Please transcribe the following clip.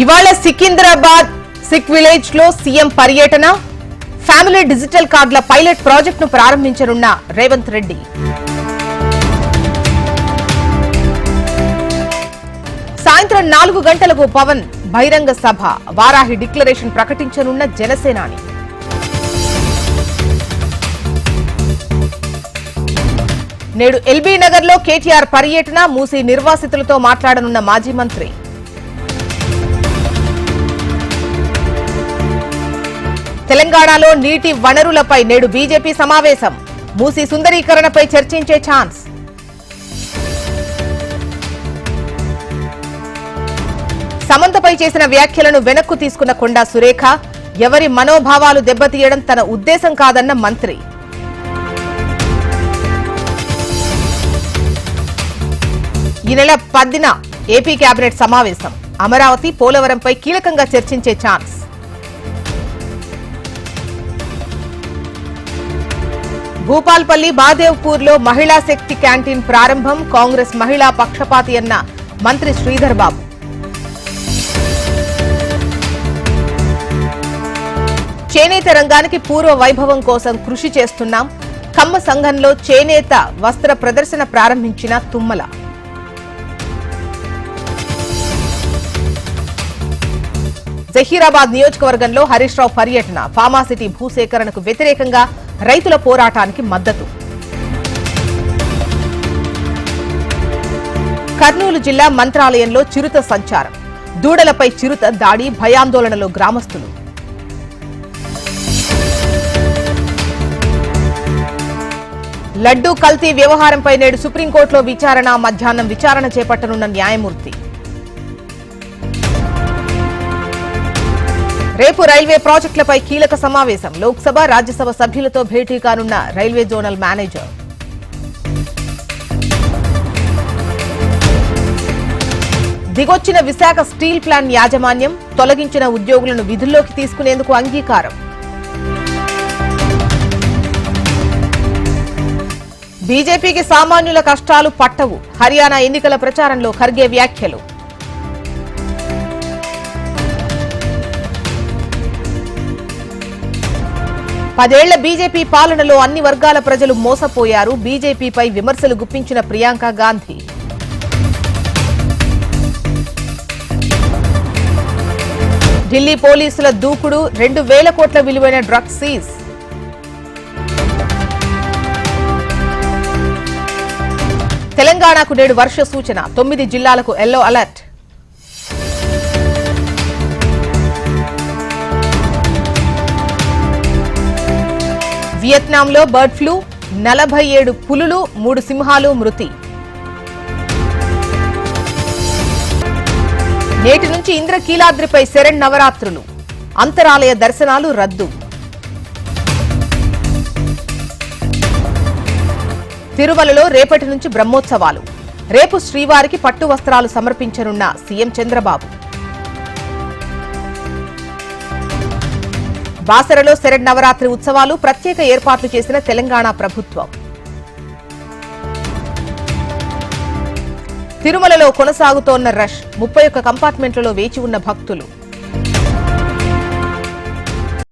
ఇవాళ సికింద్రాబాద్ సిక్ విలేజ్లో సీఎం పర్యటన. ఫ్యామిలీ డిజిటల్ కార్డుల పైలట్ ప్రాజెక్టును ప్రారంభించనున్న రేవంత్ రెడ్డి. సాయంత్రం నాలుగు గంటలకు పవన్ బహిరంగ సభ. వారాహి డిక్లరేషన్ ప్రకటించనున్న జనసేనాని. నేడు ఎల్బీ నగర్లో కేటీఆర్ పర్యటన మూసి నిర్వాసితులతో మాట్లాడనున్న మాజీ మంత్రి. తెలంగాణలో నీటి వనరులపై నేడు బీజేపీ సమావేశం. మూసి సుందరీకరణపై చర్చించే ఛాన్స్. సమంతపై చేసిన వ్యాఖ్యలను వెనక్కు తీసుకున్న కొండా సురేఖ ఎవరి మనోభావాలు దెబ్బతీయడం తన ఉద్దేశం కాదన్న మంత్రి. ఈ నెల పద్దిన ఏపీ కేబినెట్ సమావేశం. అమరావతి పోలవరంపై కీలకంగా చర్చించే ఛాన్స్. భూపాల్పల్లి బాదేవ్పూర్లో మహిళా శక్తి క్యాంటీన్ ప్రారంభం. కాంగ్రెస్ మహిళా పక్షపాతి అన్న మంత్రి శ్రీధర్ బాబు. చేనేత రంగానికి పూర్వ వైభవం కోసం కృషి చేస్తున్నాం. కమ్మ సంఘంలో చేనేత వస్త్ర ప్రదర్శన ప్రారంభించిన తుమ్మల. జహీరాబాద్ నియోజకవర్గంలో హరీష్ రావు పర్యటన. ఫార్మాసిటీ భూసేకరణకు వ్యతిరేకంగా రైతుల పోరాటానికి మద్దతు. కర్నూలు జిల్లా మంత్రాలయంలో చిరుత సంచారం. దూడలపై చిరుత దాడి భయాందోళనలో గ్రామస్తులు. లడ్డూ కల్తీ వ్యవహారంపై నేడు సుప్రీంకోర్టులో విచారణ మధ్యాహ్నం విచారణ చేపట్టనున్న న్యాయమూర్తి. రేపు రైల్వే ప్రాజెక్టులపై కీలక సమావేశం. లోక్సభ రాజ్యసభ సభ్యులతో భేటీ కానున్న రైల్వే జోనల్ మేనేజర్. దిగొచ్చిన విశాఖ స్టీల్ ప్లాంట్ యాజమాన్యం తొలగించిన ఉద్యోగులను విధుల్లోకి తీసుకునేందుకు అంగీకారం. బీజేపీకి సామాన్యుల కష్టాలు పట్టవు. హర్యానా ఎన్నికల ప్రచారంలో ఖర్గే వ్యాఖ్యలు. పదేళ్ళ బీజేపీ పాలనలో అన్ని వర్గాల ప్రజలు మోసపోయారు. బీజేపీపై విమర్శలు గుప్పించిన ప్రియాంక గాంధీ. ఢిల్లీ పోలీసుల దూకుడు రెండు వేల కోట్ల విలువైన డ్రగ్స్ సీజ్. తెలంగాణకు నేడు వర్ష సూచన తొమ్మిది జిల్లాలకు ఎల్లో అలర్ట్. వియత్నాంలో బర్డ్ ఫ్లూ నలభై ఏడు పులులు మూడు సింహాలు మృతి. నేటి నుంచి ఇంద్రకీలాద్రిపై శరణ్ నవరాత్రులు. అంతరాలయ దర్శనాలు రద్దు. తిరుమలలో రేపటి నుంచి బ్రహ్మోత్సవాలు. రేపు శ్రీవారికి పట్టు వస్త్రాలు సమర్పించనున్న సీఎం చంద్రబాబు. బాసరలో శరణ్ నవరాత్రి ఉత్సవాలు ప్రత్యేక ఏర్పాట్లు చేసిన తెలంగాణ ప్రభుత్వం. తిరుమలలో కొనసాగుతోన్న రష్ ముప్పై ఒక్క కంపార్ట్మెంట్లలో వేచి ఉన్న భక్తులు.